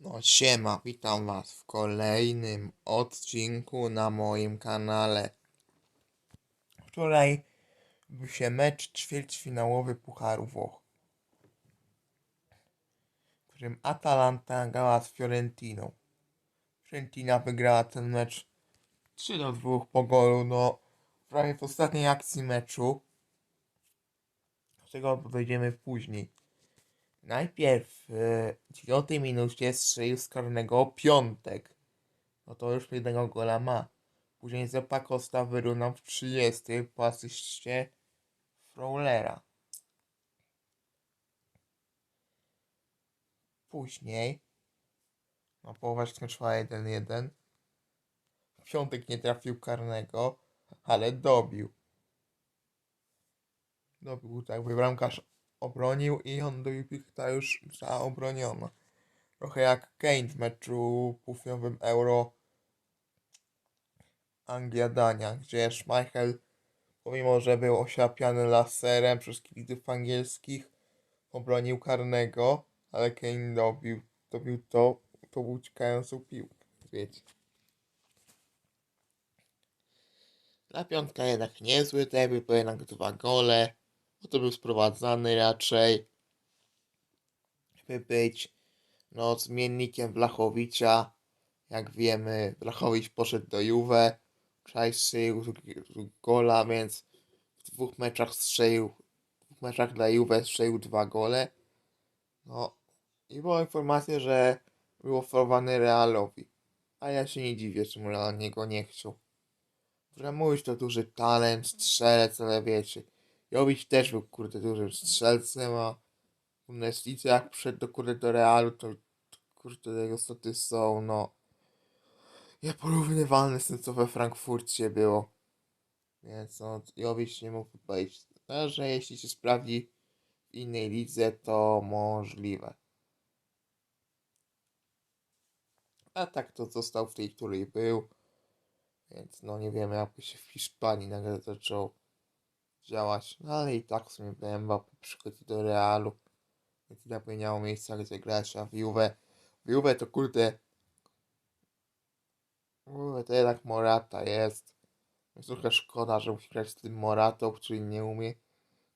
No siema, witam was w kolejnym odcinku na moim kanale. Wczoraj był się mecz ćwierćfinałowy Pucharu Włoch, w którym Atalanta grała z Fiorentiną. Fiorentina wygrała ten mecz 3 do 2 po golu, no prawie w ostatniej akcji meczu. Do tego dojdziemy później. Najpierw w 9 minucie strzelił z karnego piątek. No to już jednego gola ma. Później Zepa Costa wyrównał w 30 po asyście Frawlera. Później no połowa skończyła 1-1. Piątek nie trafił karnego, ale dobił. Dobił tak, bramkarz obronił i on dobił piłkę już za obroniona. Trochę jak Kane w meczu półfinałowym Euro Anglia-Dania, gdzie Schmeichel, pomimo że był osiapiany laserem przez kibiców angielskich, obronił karnego, ale Kane dobił, dobił to, to uciekającą piłkę, wiecie. Dla piątka jednak niezły debiut, bo jednak dwa gole, bo to był sprowadzany raczej, by być no, zmiennikiem Blachowicza. Jak wiemy, Blachowicz poszedł do Juve, strzelił gola, więc w dwóch meczach strzelił, w dwóch meczach dla Juve strzelił dwa gole. No i była informacja, że był oferowany Realowi. A ja się nie dziwię, czemu Real niego nie chciał. Mówisz, to duży talent, strzelec, ale wiecie. Jowicz też był, kurde, dużym strzelcem, a w Bundeslice jak przyszedł do, kurde, do Realu, to, kurde, jego staty są, no, nieporównywalne z tym, co we Frankfurcie było. Więc, no, Jowicz nie mógł wejść. No, że jeśli się sprawdzi w innej lidze, to możliwe. A tak to został w tej, której był. Więc no nie wiemy, jakby się w Hiszpanii nagle zaczął działać. No ale i tak w sumie Bemba przychodzi do Realu. Więc i tak by miało miejsca, gdzie grać, a w Juve, w Juve to kurde, Juve to jednak Morata jest. Jest trochę szkoda, że musi grać z tym Moratą, który nie umie,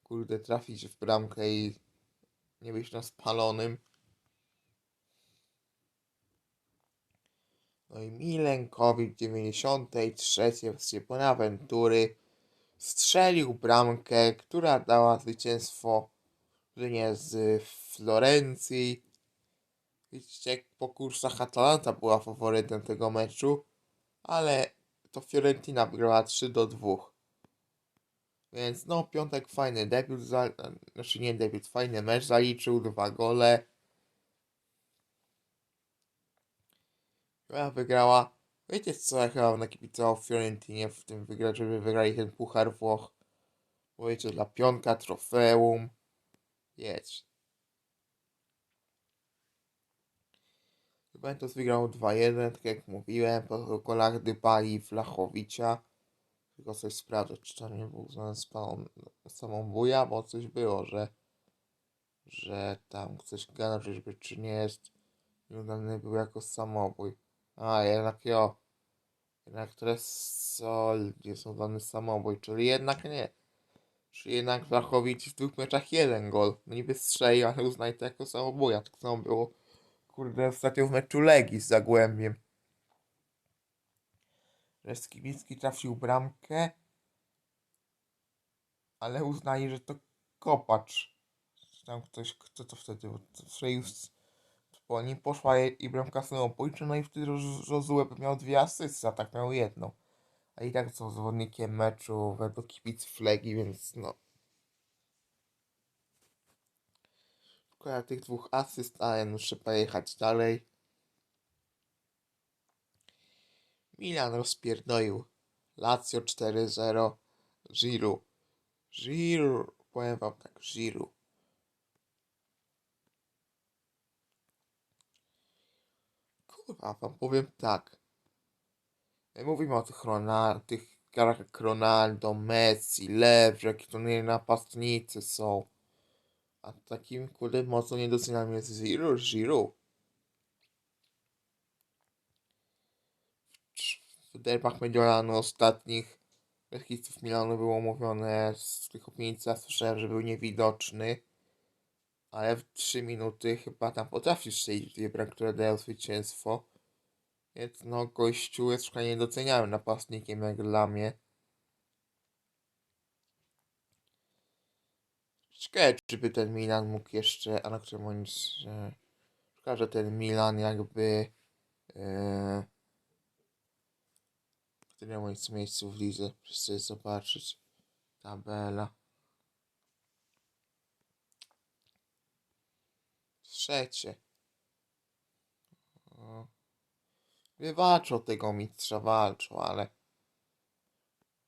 kurde, trafić w bramkę i nie być na spalonym. No i Milenkowicz w 93 w Bonaventury strzelił bramkę, która dała zwycięstwo nie z Florencji. Widzicie, po kursach Atalanta była faworytem tego meczu, ale to Fiorentina wygrała 3 do 2. Więc no, piątek fajny debiut, za, znaczy nie debiut, fajny mecz zaliczył, dwa gole. Chyba wygrała. Wiecie co, ja chyba na kibicował Fiorentinie w tym wygrać, żeby wygrali ten Puchar Włoch. Bo wiecie, dla pionka trofeum. Jedź. Juventus wygrał 2-1, tak jak mówiłem, po golach Dybali i Flachowicza. Tylko coś sprawdzę, czy to nie był z paną samobója, bo coś było, że że tam coś gadał, żeby czy nie jest udany był jako samobój. A, jednak jo. Jednak Tresol jest udany samobój, czyli jednak nie. Czyli jednak Flachowicz w dwóch meczach jeden gol. No niby strzelił, ale uznaj to jako samobuja. Tak samo było, kurde, ostatnio w meczu Legii z Zagłębiem. Że Skibicki trafił bramkę, ale uznali, że to kopacz. Czy tam ktoś, kto to wtedy strzelił po nim poszła i bramka samobójcza, no i wtedy Josue miał dwie asysty, a tak miał jedną. A i tak są zawodnikiem meczu według kibiców Legii, więc no. Szkoda tych dwóch asyst, ale muszę pojechać dalej. Milan rozpierdolił. Lazio 4-0. Giroud. Giroud. Powiem wam tak, Giroud. a wam powiem tak. Mówimy o tych, Ronald, tych jak Ronaldo, Messi, Lew, jakie to nie napastnicy są. A takim, kurde, mocno niedocenianym jest Zero Zero. W derbach Mediolanu ostatnich kibiców Milanu było mówione z tych opinii, słyszałem, że był niewidoczny. Ale w 3 minuty chyba tam potrafi strzelić dwie bramki, które dają zwycięstwo. Więc no, gościu jest trochę niedoceniałym napastnikiem jak dla mnie. Ciekawe, czy by ten Milan mógł jeszcze, a na którym że, szkoda, że ten Milan jakby e, w którym jest miejscu w lidze, chcę zobaczyć tabela. Trzecie. Wywalczą tego mistrza, walczą, ale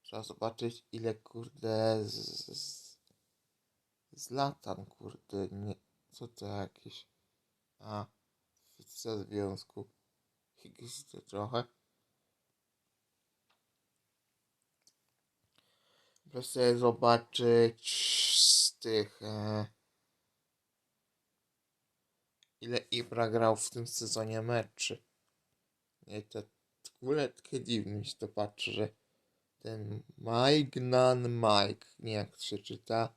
trzeba zobaczyć ile kurde z, z, z latan kurde nie, co to jakieś a co związku to trochę Proszę zobaczyć z tych e, ile Ibra grał w tym sezonie meczy. Nie, to w ogóle takie dziwne się to patrzy, że ten Maignan Mike, nie jak się czyta,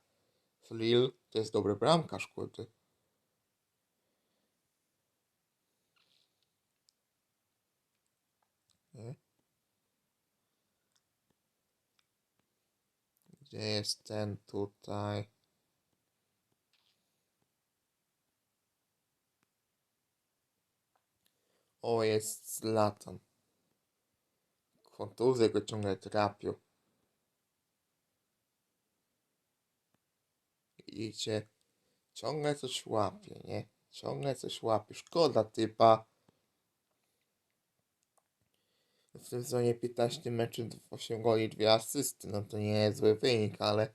Flil, to jest dobry bramkarz, kurde. Gdzie jest ten tutaj? O, jest Zlatan. Kontuzje go ciągle trapią. Idzie. Ciągle coś łapie, nie? Ciągle coś łapie. Szkoda typa. W tym sezonie 15 meczy, 8 goli, 2 asysty. No to nie jest zły wynik, ale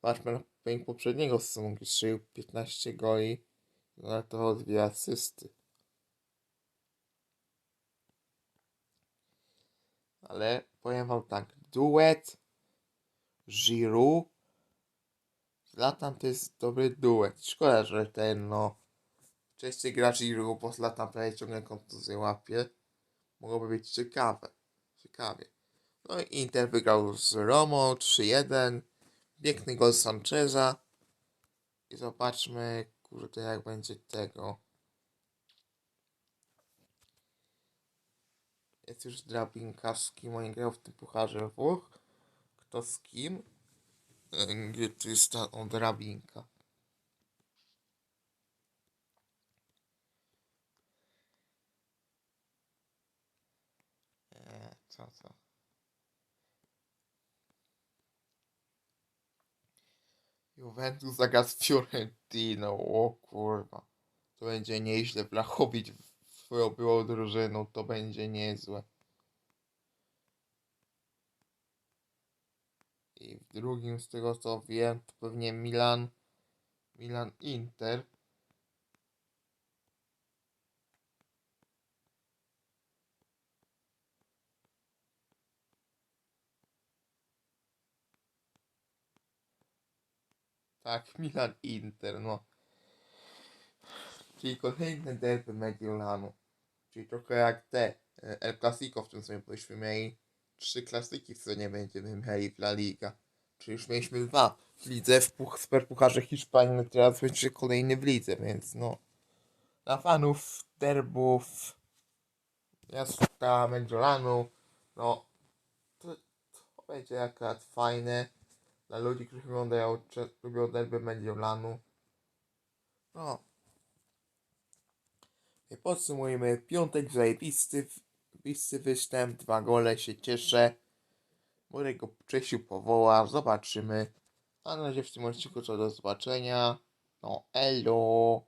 patrzmy na wynik poprzedniego sezonu, gdzie strzelił 15 goli, ale to 2 asysty. Ale powiem wam tak, duet Giroud Zlatan to jest dobry duet. Szkoda, że ten no częściej gra Giroud, bo Zlatan prawie ciągle kontuzję łapie. Mogłoby być ciekawe. Ciekawie. No i Inter wygrał z Romą 3-1. Piękny gol Sancheza. I zobaczmy, kurde, jak będzie tego. Jest już drabinka, z kim oni grają w tym pucharze Włoch. Kto z kim? Gdzie tu jest ta drabinka? Eee, co to? Juventus zagra z Fiorentino, o kurwa. To będzie nieźle. Blachowicz swoją byłą drużyną, to będzie niezłe. I w drugim, z tego co wiem, to pewnie Milan, Milan Inter. Tak, Milan Inter, no. Czyli kolejne derby Mediolanu. Czyli trochę jak te e, El Clasico w tym sobie byśmy mieli trzy klasyki w sezonie będziemy mieli w La Liga. Czyli już mieliśmy dwa w lidze, w puch, superpucharze Hiszpanii, no teraz będzie kolejny w lidze, więc no. Dla fanów derbów miasta Mediolanu, no to, to będzie akurat fajne. Dla ludzi, którzy oglądają, lubią derby Mediolanu. No. Podsumujmy. Piątek zajebisty, zajebisty występ, dwa gole, się cieszę. Może go Czesiu powoła, zobaczymy. A na razie w tym odcinku co do zobaczenia. No, elo.